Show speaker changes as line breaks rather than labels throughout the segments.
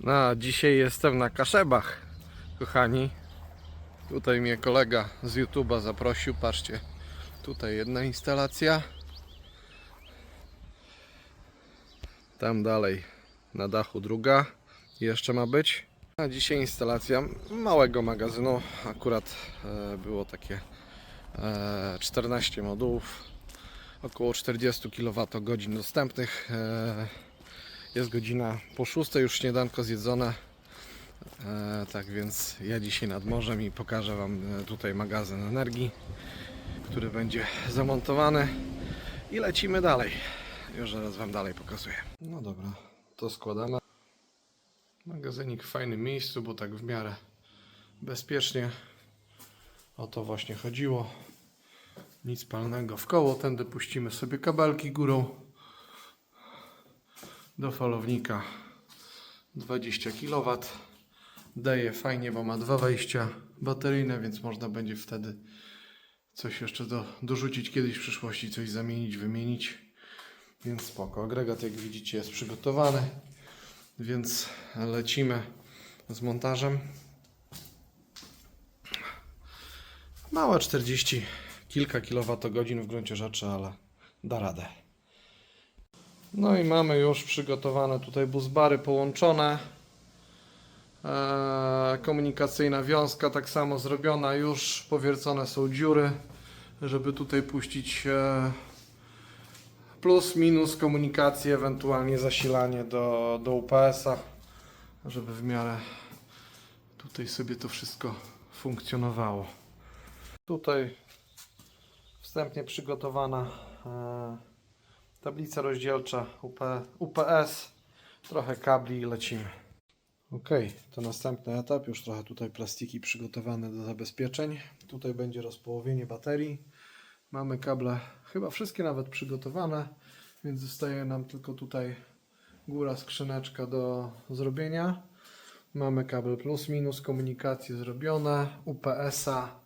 No, dzisiaj jestem na Kaszebach, kochani. Tutaj mnie kolega z YouTube'a zaprosił. Patrzcie, tutaj jedna instalacja. Tam dalej na dachu druga. Jeszcze ma być. A dzisiaj instalacja małego magazynu. Akurat e, było takie e, 14 modułów. Około 40 kWh dostępnych. Jest godzina po 6, już śniadanko zjedzone. E, tak więc ja dzisiaj nad morzem i pokażę Wam e, tutaj magazyn energii, który będzie zamontowany i lecimy dalej. Już zaraz Wam dalej pokazuję. No dobra, to składamy. Magazynik w fajnym miejscu, bo tak w miarę bezpiecznie. O to właśnie chodziło. Nic palnego w koło. Tędy puścimy sobie kabelki górą do falownika 20 kW. Daje fajnie, bo ma dwa wejścia bateryjne, więc można będzie wtedy coś jeszcze do, dorzucić kiedyś w przyszłości, coś zamienić, wymienić. Więc spoko. Agregat, jak widzicie, jest przygotowany, więc lecimy z montażem. Małe 40 kilka kilowatogodzin w gruncie rzeczy, ale da radę. No i mamy już przygotowane tutaj busbary połączone. Eee, komunikacyjna wiązka tak samo zrobiona już. Powiercone są dziury, żeby tutaj puścić e, plus, minus komunikację, ewentualnie zasilanie do, do UPS-a, żeby w miarę tutaj sobie to wszystko funkcjonowało. Tutaj wstępnie przygotowana e, tablica rozdzielcza UP, UPS, trochę kabli i lecimy. Ok, to następny etap, już trochę tutaj plastiki przygotowane do zabezpieczeń. Tutaj będzie rozpołowienie baterii. Mamy kable, chyba wszystkie nawet przygotowane, więc zostaje nam tylko tutaj góra skrzyneczka do zrobienia. Mamy kabel plus minus, komunikacje zrobione, UPS-a,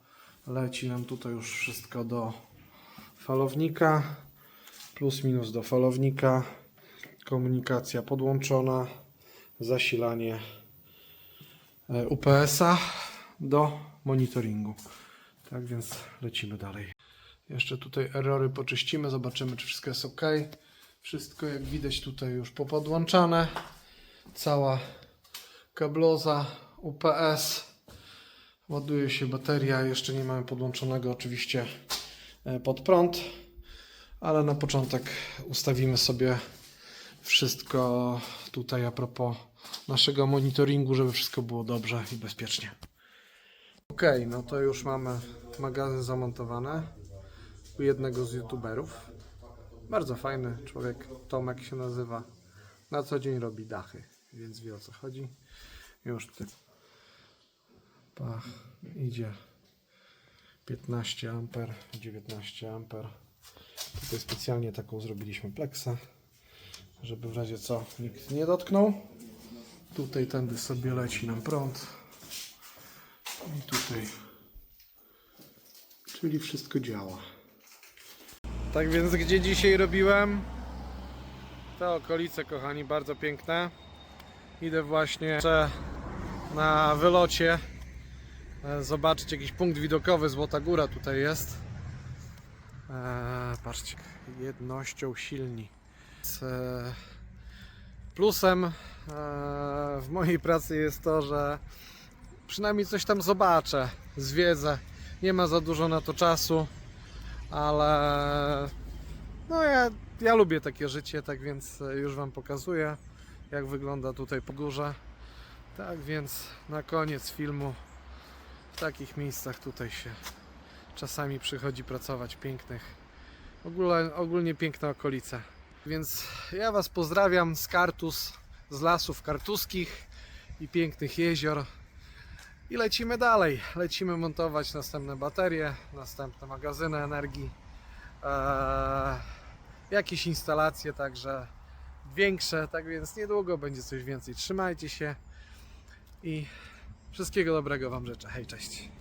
leci nam tutaj już wszystko do falownika, plus minus do falownika, komunikacja podłączona, zasilanie e, UPS-a do monitoringu. Tak więc lecimy dalej. Jeszcze tutaj erory poczyścimy, zobaczymy czy wszystko jest ok. Wszystko jak widać tutaj już popodłączane. Cała kabloza UPS. Ładuje się bateria, jeszcze nie mamy podłączonego oczywiście e, pod prąd, ale na początek ustawimy sobie wszystko tutaj a propos naszego monitoringu, żeby wszystko było dobrze i bezpiecznie. Ok, no to już mamy magazyn zamontowany u jednego z youtuberów. Bardzo fajny człowiek, Tomek się nazywa. Na co dzień robi dachy, więc wie o co chodzi. Już tutaj Pach, idzie 15 amper, 19 amper. Tutaj specjalnie taką zrobiliśmy pleksę, żeby w razie co nikt nie dotknął. Tutaj tędy sobie leci nam prąd. I tutaj. Czyli wszystko działa. Tak więc gdzie dzisiaj robiłem? Te okolice, kochani, bardzo piękne. Idę właśnie na wylocie e, zobaczyć jakiś punkt widokowy. Złota Góra tutaj jest. Eee, patrzcie, jednością silni. Z, e, plusem e, w mojej pracy jest to, że przynajmniej coś tam zobaczę, zwiedzę. Nie ma za dużo na to czasu, ale no ja, ja lubię takie życie, tak więc e, już Wam pokazuję, jak wygląda tutaj po górze. Tak więc na koniec filmu w takich miejscach tutaj się czasami przychodzi pracować pięknych. Ogólnie, ogólnie piękne okolice. Więc ja Was pozdrawiam z Kartus, z lasów kartuskich i pięknych jezior. I lecimy dalej. Lecimy montować następne baterie, następne magazyny energii, eee, jakieś instalacje także większe, tak więc niedługo będzie coś więcej. Trzymajcie się i wszystkiego dobrego Wam życzę. Hej, cześć.